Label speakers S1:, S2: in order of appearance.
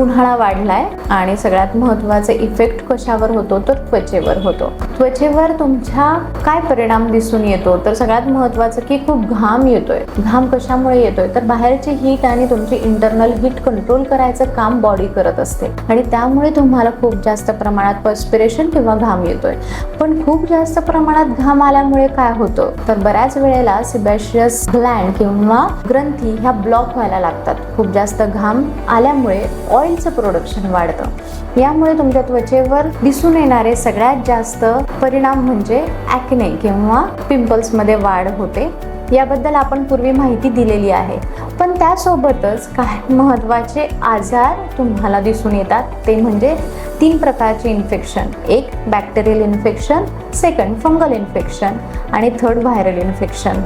S1: उन्हाळा वाढलाय आणि सगळ्यात महत्त्वाचा इफेक्ट कशावर होतो? तर त्वचेवर होतो. त्वचेवर तुमच्या काय परिणाम दिसून येतो? तर सगळ्यात महत्त्वाचं की खूप घाम येतोय. घाम कशामुळे येतोय? तर बाहेरची हीट आणि तुमची इंटरनल हीट कंट्रोल करायचं काम बॉडी करत असते. आणि त्यामुळे तुम्हाला खूप जास्त प्रमाणात पर्स्पिरेशन किंवा घाम येतोय. पण खूप जास्त प्रमाणात घाम आल्यामुळे काय होतं? तर बऱ्याच वेळेला सिबॅशियस ग्लँड किंवा ग्रंथी ह्या ब्लॉक व्हायला लागतात. खूप जास्त घाम आल्यामुळे ऑइल ऑइलचं प्रोडक्शन वाढतं. यामुळे तुमच्या त्वचेवर दिसून येणारे सगळ्यात जास्त परिणाम म्हणजे ॲक्ने किंवा पिंपल्समध्ये वाढ होते. याबद्दल आपण पूर्वी माहिती दिलेली आहे. पण त्यासोबतच काही महत्त्वाचे आजार तुम्हाला दिसून येतात. ते म्हणजे तीन प्रकारचे इन्फेक्शन एक bacterial infection second fungal infection आणि थर्ड व्हायरल इन्फेक्शन